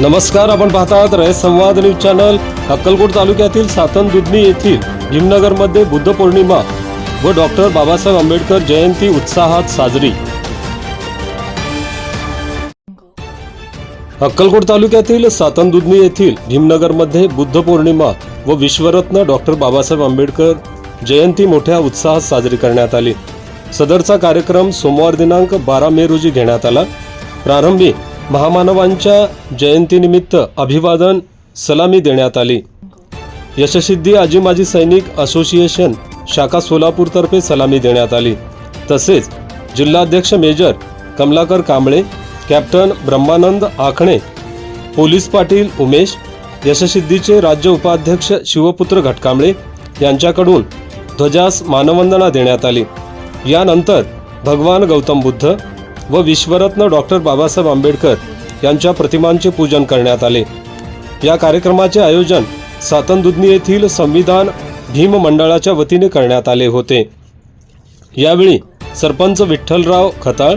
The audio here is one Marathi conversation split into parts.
नमस्कार आपण पाहतात रयत संवाद न्यूज चॅनल अक्कलकोट तालुक्यातील सातन दुधनी येथील भीमनगरमध्ये बुद्ध पौर्णिमा व डॉक्टर बाबासाहेब आंबेडकर जयंती उत्साहात साजरी. अक्कलकोट तालुक्यातील सातन दुधनी येथील भीमनगरमध्ये बुद्ध पौर्णिमा व विश्वरत्न डॉक्टर बाबासाहेब आंबेडकर जयंती मोठ्या उत्साहात साजरी करण्यात आली. सदरचा कार्यक्रम सोमवार दिनांक बारा मे रोजी घेण्यात आला. प्रारंभी महामानवांच्या जयंतीनिमित्त अभिवादन सलामी देण्यात आली. यशसिद्धी आजी माजी सैनिक असोसिएशन शाखा सोलापूरतर्फे सलामी देण्यात आली. तसेच जिल्हाध्यक्ष major Kamalakar Kamble captain Brahmanand Akhane police Patil Umesh यशसिद्धीचे राज्य उपाध्यक्ष शिवपुत्र घटकांबळे यांच्याकडून ध्वजास मानवंदना देण्यात आली. यानंतर भगवान गौतम बुद्ध व विश्वरत्न डॉक्टर बाबासाहेब आंबेडकर यांच्या प्रतिमांचे पूजन करण्यात आले. या कार्यक्रमाचे आयोजन सातनदुधनी येथील संविधान भीम मंडळाच्या वतीने करण्यात आले होते. यावेळी सरपंच विठ्ठलराव खताळ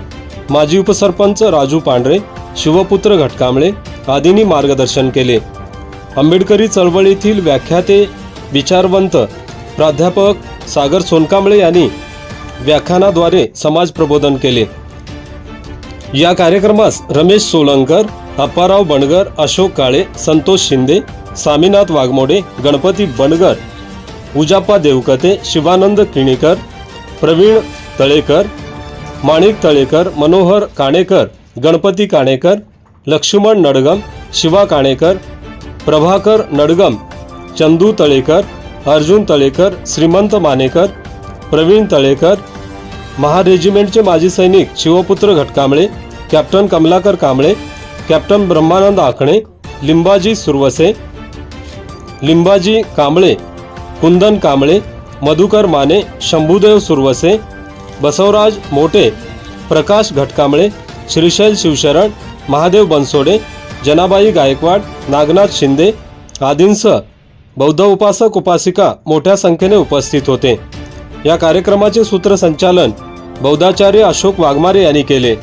माजी उपसरपंच राजू पांढरे शिवपुत्र घटकांबळे आदींनी मार्गदर्शन केले. आंबेडकरी चळवळीतील व्याख्याते विचारवंत प्राध्यापक सागर सोनकांबळे यांनी व्याख्यानाद्वारे समाज प्रबोधन केले. या कार्यक्रमास रमेश सोलंकर अप्पाराव बणगर अशोक काळे संतोष शिंदे स्वामीनाथ वाघमोडे गणपती बणगर उजाप्पा देवकते शिवानंद किणीकर प्रवीण तळेकर माणिक तळेकर मनोहर काणेकर गणपती काणेकर लक्ष्मण नडगम शिवा काणेकर प्रभाकर नडगम चंदू तळेकर अर्जुन तळेकर श्रीमंत मानेकर प्रवीण तळेकर महारेजिमेंटचे माजी सैनिक शिवपुत्र घटकांबळे कॅप्टन कमलाकर कांबळे कॅप्टन ब्रह्मानंद आखणे लिंबाजी सुरवसे लिंबाजी कांबळे कुंदन कांबळे मधुकर माने शंभूदेव सुरवसे बसवराज मोटे प्रकाश घटकांबळे श्रीशैल शिवशरण महादेव बनसोडे जनाबाई गायकवाड नागनाथ शिंदे आदींसह बौद्ध उपासक उपासिका मोठ्या संख्येने उपस्थित होते. या कार्यक्रमाचे सूत्रसंचालन बौद्धाचार्य अशोक वाघमारे यांनी केले.